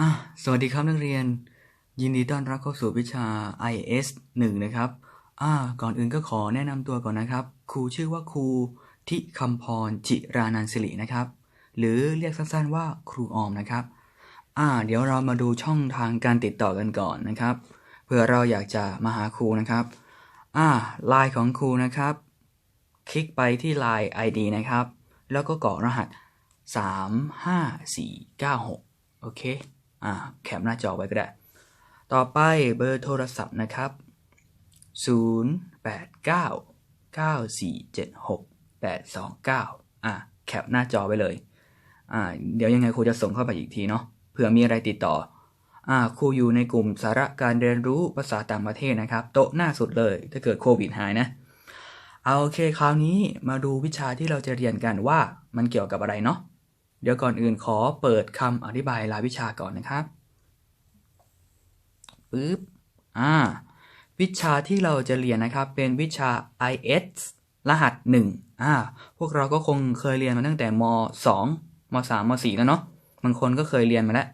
อะสวัสดีครับนักเรียน ยินดีต้อนรับเข้าสู่วิชา IS 1 นะครับอ่าก่อนอื่นก็ขอแนะนำตัวก่อนนะครับ ครูชื่อว่าครูทิคำพรจิรานันสิรินะครับ หรือเรียกสั้นๆว่าครูออมนะครับอ่าเดี๋ยวเรามาดูช่องทางการติดต่อกันก่อนนะครับเผื่อเราอยากจะมาหาครูนะครับอ่าไลน์ของครูนะครับ คลิกไปที่ Line ID นะครับ แล้วก็กรอกรหัส 35496 โอเค อ่าแคปหน้าจอไว้ก็ได้ ต่อไปเบอร์โทรศัพท์นะครับ 089 9476 829อ่าแคปหน้าจอไว้เลยอ่าเดี๋ยวยังไงครูจะส่งเข้าไปอีกทีเนาะเผื่อมีอะไรติดต่ออ่าครูอยู่ในกลุ่มสาระการเรียนรู้ภาษาต่างประเทศนะครับ โต๊ะหน้าสุดเลยถ้าเกิดโควิดหายนะเอาโอเคคราวนี้มาดูวิชาที่เราจะเรียนกันว่ามันเกี่ยวกับอะไรเนาะ เดี๋ยวก่อนอื่นขอเปิดคำอธิบายรายวิชาก่อนนะครับปึ๊บอ่า วิชาที่เราจะเรียนนะครับ เป็นวิชา IS รหัส 1 อ่า พวกเราก็คงเคยเรียนมาตั้งแต่ม 2 ม 3 ม 4 แล้วเนาะ บางคนก็เคยเรียนมาแล้ว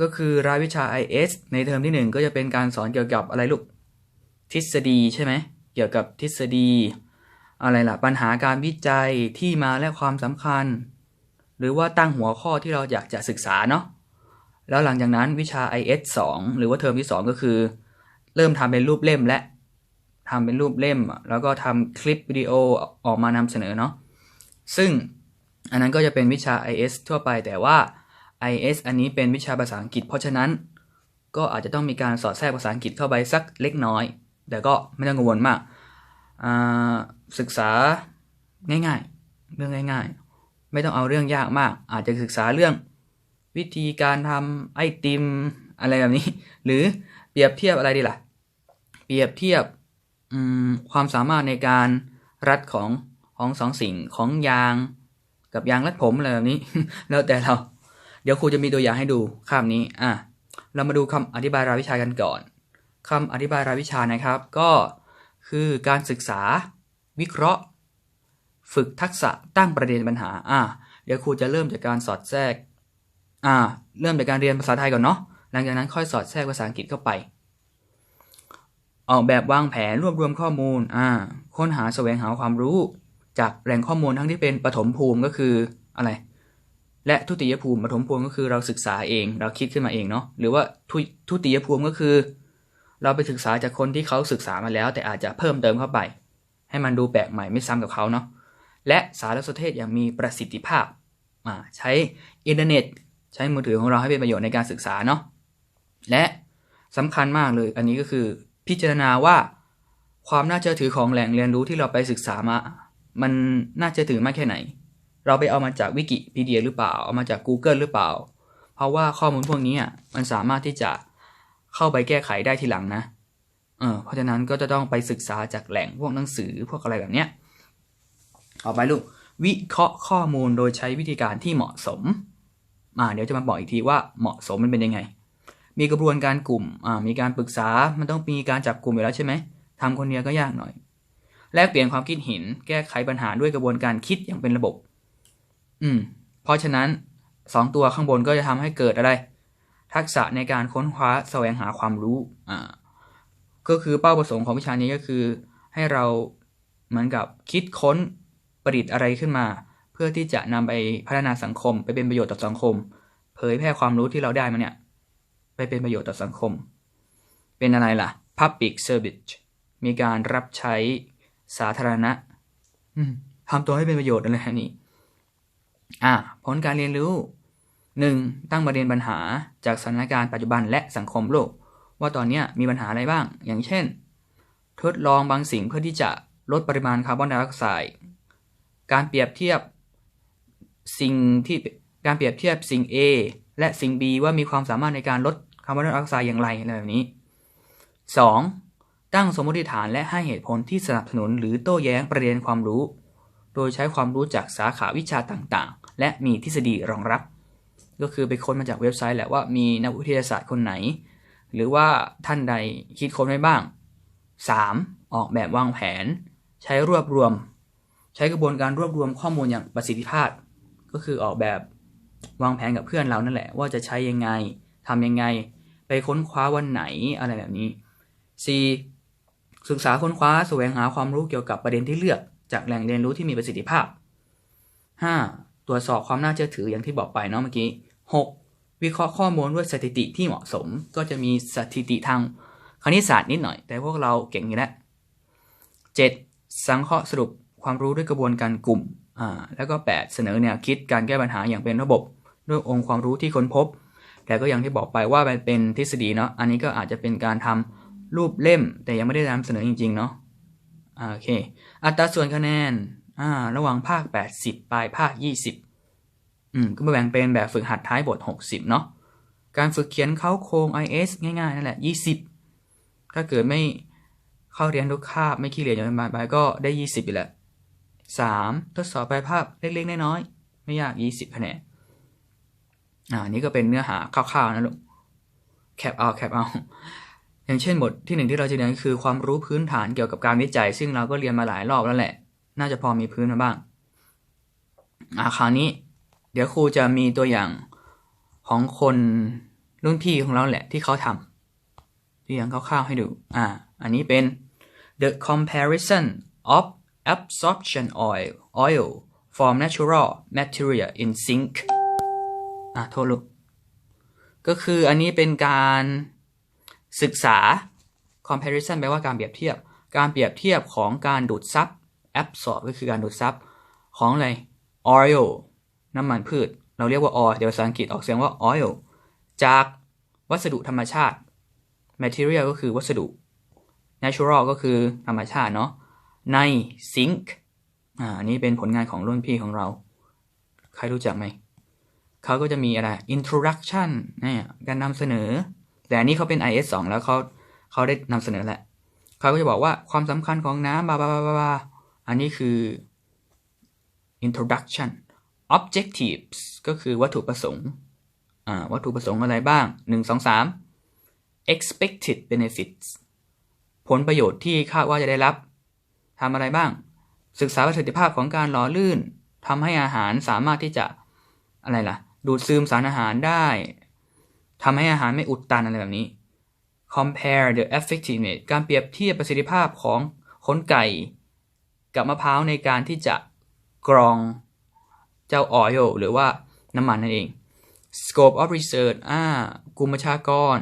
ก็คือรายวิชา IS ในเทอมที่ 1 ก็จะเป็นการสอนเกี่ยวกับอะไรลูก ทฤษฎีใช่ไหม เกี่ยวกับทฤษฎี อะไรล่ะ ปัญหาการวิจัยที่มาและความสำคัญ หรือว่าตั้งหัวข้อที่เราอยากจะศึกษาเนาะแล้วหลังจากนั้นวิชา IS 2 หรือว่าเทอมที่ 2 ก็คือ เริ่มทำเป็นรูปเล่มและทำเป็นรูปเล่ม แล้วก็ทำคลิปวิดีโอออกมานำเสนอเนาะซึ่งอันนั้นก็จะเป็นวิชา IS ทั่วไปแต่ว่า IS อันนี้เป็นวิชาภาษาอังกฤษ เพราะฉะนั้น ก็อาจจะต้องมีการสอดแทรกภาษาอังกฤษเข้าไปสักเล็กน้อย แต่ก็ไม่ต้องกังวลมากศึกษาง่ายๆ เรื่องง่าย ๆ ไม่ต้องเอาเรื่องยากมาก อาจจะศึกษาเรื่อง วิธีการทำไอติมอะไรแบบนี้ หรือเปรียบเทียบอะไรดีล่ะ เปรียบเทียบความสามารถในการรัดของของสองสิ่งของยาง กับยางรัดผมอะไรแบบนี้ แล้วแต่เรา เดี๋ยวครูจะมีตัวอย่างให้ดูคาบนี้อะเรามาดูคำอธิบายรายวิชากันก่อนคำอธิบายรายวิชานะครับ ก็คือการศึกษาวิเคราะห์ ฝึกทักษะตั้งประเด็นปัญหา อะเดี๋ยวครูจะเริ่มจากการสอดแทรก อ่า เริ่มจากการเรียนภาษาไทยก่อนเนาะ หลังจากนั้นค่อยสอดแทรกภาษาอังกฤษเข้าไป ออกแบบวางแผนรวบรวมข้อมูล อ่า ค้นหาแสวงหาความรู้ จากแหล่งข้อมูลทั้งที่เป็นปฐมภูมิก็คืออะไร และทุติยภูมิปฐมภูมิก็คือเราศึกษาเอง เราคิดขึ้นมาเองเนาะ หรือว่าทุทุติยภูมิก็คือ เราไปศึกษาจากคนที่เขาศึกษามาแล้ว แต่อาจจะเพิ่มเติมเข้าไป ให้มันดูแปลกใหม่ไม่ซ้ำกับเขาเนาะ และสารสนเทศอย่างมีประสิทธิภาพใช้อินเทอร์เน็ต ใช้มือถือของเราให้เป็นประโยชน์ในการศึกษาเนาะและสำคัญมากเลยอันนี้ก็คือพิจารณาว่าความน่าเชื่อถือของแหล่งเรียนรู้ที่เราไปศึกษามา มันน่าเชื่อถือมากแค่ไหน เราไปเอามาจากวิกิพีเดียหรือเปล่า เอามาจาก Google หรือเปล่า เพราะว่าข้อมูลพวกนี้มันสามารถที่จะเข้าไปแก้ไขได้ทีหลังนะ เออเพราะฉะนั้นก็จะต้องไปศึกษาจากแหล่งพวกหนังสือพวกอะไรแบบเนี้ย เอาไปลูก วิเคราะห์ข้อมูลโดยใช้วิธีการที่เหมาะสมอ่าเดี๋ยวจะมาบอกอีกทีว่าเหมาะสมมันเป็นยังไง มีกระบวนการกลุ่มอ่ามีการปรึกษา มันต้องมีการจับกลุ่มอยู่แล้วใช่ไหมทำคนเดียวก็ยากหน่อย แลกเปลี่ยนความคิดเห็น แก้ไขปัญหาด้วยกระบวนการคิดอย่างเป็นระบบ อืม เพราะฉะนั้นสองตัวข้างบนก็จะทำให้เกิดอะไร ทักษะในการค้นคว้าแสวงหาความรู้ อ่า ก็คือเป้าประสงค์ของวิชานี้ก็คือ ให้เราเหมือนกับคิดค้น ประดิษฐ์อะไรขึ้นมา เพื่อที่จะนำไปพัฒนาสังคม ไปเป็นประโยชน์ต่อสังคม เผยแพร่ความรู้ที่เราได้มาเนี่ย ไปเป็นประโยชน์ต่อสังคม เป็นอะไรล่ะ public service มีการรับใช้สาธารณะทำตัวให้เป็นประโยชน์อะไรนี้อ่าผลการเรียนรู้ 1. ตั้งประเด็นปัญหาจากสถานการณ์ปัจจุบันและสังคมโลก ว่าตอนนี้มีปัญหาอะไรบ้าง อย่างเช่น ทดลองบางสิ่งเพื่อที่จะลดปริมาณคาร์บอนไดออกไซด์ การเปรียบเทียบสิ่งที่การเปรียบเทียบสิ่ง A และสิ่ง B ว่ามีความสามารถในการลดคาร์บอนไดออกไซด์อย่างไรอะไรแบบนี้ 2. ตั้งสมมติฐานและให้เหตุผลที่สนับสนุนหรือโต้แย้งประเด็นความรู้ โดยใช้ความรู้จากสาขาวิชาต่างๆ และมีทฤษฎีรองรับ ก็คือไปค้นมาจากเว็บไซต์แหละว่ามีนักวิทยาศาสตร์คนไหน หรือว่าท่านใดคิดค้นไว้บ้าง 3. ออกแบบวางแผน ใช้รวบรวม ใช้กระบวนการรวบรวมข้อมูลอย่างประสิทธิภาพ ก็คือออกแบบวางแผนกับเพื่อนเรานั่นแหละ ว่าจะใช้ยังไงทำยังไง ไปค้นคว้าวันไหนอะไรแบบนี้ 4. ศึกษาค้นคว้าแสวงหาความรู้เกี่ยวกับประเด็นที่เลือก จากแหล่งเรียนรู้ที่มีประสิทธิภาพ 5. ตรวจสอบความน่าเชื่อถืออย่างที่บอกไปเนาะเมื่อกี้ 6. วิเคราะห์ข้อมูลด้วยสถิติที่เหมาะสม ก็จะมีสถิติทางคณิตศาสตร์นิดหน่อย แต่พวกเราเก่งอยู่แล้ว 7. สังเคราะห์สรุป ความรู้ด้วยกระบวนการกลุ่มอ่าแล้วก็ 8 เสนอแนวคิดการแก้ปัญหาอย่างเป็นระบบ ด้วยองค์ความรู้ที่ค้นพบ แต่ก็อย่างที่บอกไปว่ามันเป็นทฤษฎีเนาะอันนี้ก็อาจจะเป็นการทำรูปเล่ม แต่ยังไม่ได้นำเสนอจริง ๆ เนาะอ่าโอเค อัตราส่วนคะแนนอ่าระหว่างภาค 80 ปลายภาค 20อืมก็มาแบ่งเป็นแบบฝึกหัดท้ายบท 60 เนาะการฝึกเขียนเข้าโครง IS ง่ายๆนั่นแหละ 20 ถ้าเกิดไม่เข้าเรียนทุกคาบไม่ขี้เรียนอย่างเป็นบานไปก็ได้ 20อยู่แล้ว 3. ทดสอบปลายภาคเล็กๆน้อยๆไม่ยาก 20คะแนนอ่านี่ก็เป็นเนื้อหาคร่าวๆนะลูกแคปเอาแคปเอาอย่างเช่นบทที่หนึ่งที่เราจะเรียนคือความรู้พื้นฐานเกี่ยวกับการวิจัย ซึ่งเราก็เรียนมาหลายรอบแล้วแหละ น่าจะพอมีพื้นมาบ้างอ่าคราวนี้ เดี๋ยวครูจะมีตัวอย่างของคนรุ่นพี่ของเราแหละที่เขาทำตัวอย่างคร่าวๆให้ดูอ่าอันนี้เป็น the comparison of absorption oil oil from natural material in zinc อะโทษลูกก็คืออันนี้เป็นการศึกษา comparison แปลว่าการเปรียบเทียบ การเปรียบเทียบของการดูดซับ absorb ก็คือการดูดซับของอะไร oil น้ำมันพืช เราเรียกว่า oil เดี๋ยวภาษาอังกฤษออกเสียงว่า oil จากวัสดุธรรมชาติ material ก็คือวัสดุ natural ก็คือธรรมชาติเนาะ ในซิงค์อ่าอันนี้เป็นผลงานของรุ่นพี่ของเรา ใครรู้จักไหม เขาก็จะมีอะไร introduction เนี่ยการนำเสนอ แต่อันนี้เขาเป็น IS 2 แล้วเขาเขาได้นำเสนอแหละ เขาก็จะบอกว่าความสำคัญของน้ำบาบาบาบาบาอันนี้คือ introduction objectives ก็คือวัตถุประสงค์ อ่า วัตถุประสงค์อะไรบ้าง 1 2 3 expected benefits ผลประโยชน์ที่คาดว่าจะได้รับ ทำอะไรบ้าง ศึกษาประสิทธิภาพของการหล่อลื่นทำให้อาหารสามารถที่จะอะไรล่ะ ดูดซึมสารอาหารได้ทำให้อาหารไม่อุดตันอะไรแบบนี้ compare the effectiveness การเปรียบเทียบประสิทธิภาพของขนไก่ กับมะพร้าวในการที่จะกรองเจ้า oil หรือว่าน้ำมันนั่นเอง scope of research อ่ากลุ่มประชากร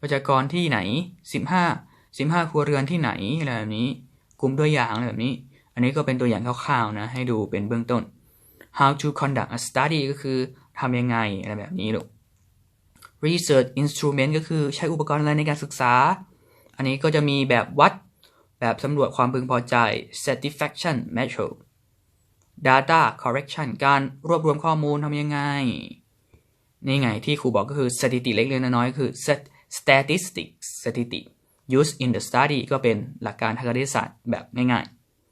ประชากรที่ไหน 15 15 ครัวเรือนที่ไหนอะไรแบบนี้ กลุ่มตัวอย่างอะไรแบบนี้ อันนี้ก็เป็นตัวอย่างคร่าวๆนะให้ดูเป็นเบื้องต้น how to conduct a study ก็คือทำยังไงอะไรแบบนี้ลูก research instrument ก็คือใช้อุปกรณ์อะไรในการศึกษา อันนี้ก็จะมีแบบวัด แบบสำรวจความพึงพอใจ satisfaction measure data correction การรวบรวมข้อมูลทำยังไง นี่ไงที่ครูบอกก็คือสถิติเล็กๆน้อยๆคือ statistics สถิติ use in the study ก็เป็นหลักการทางคณิตศาสตร์แบบง่าย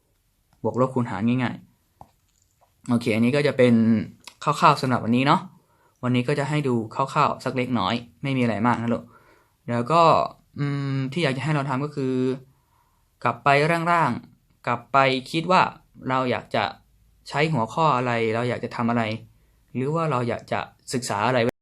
ๆ บวกลบคูณหารง่ายๆ โอเค อันนี้ก็จะเป็นคร่าวๆสำหรับวันนี้เนาะ วันนี้ก็จะให้ดูคร่าวๆ สักเล็กน้อย ไม่มีอะไรมากนะลูก แล้วก็ที่อยากจะให้เราทำก็คือ กลับไปร่างๆ กลับไปคิดว่าเราอยากจะใช้หัวข้ออะไร เราอยากจะทำอะไร หรือว่าเราอยากจะศึกษาอะไร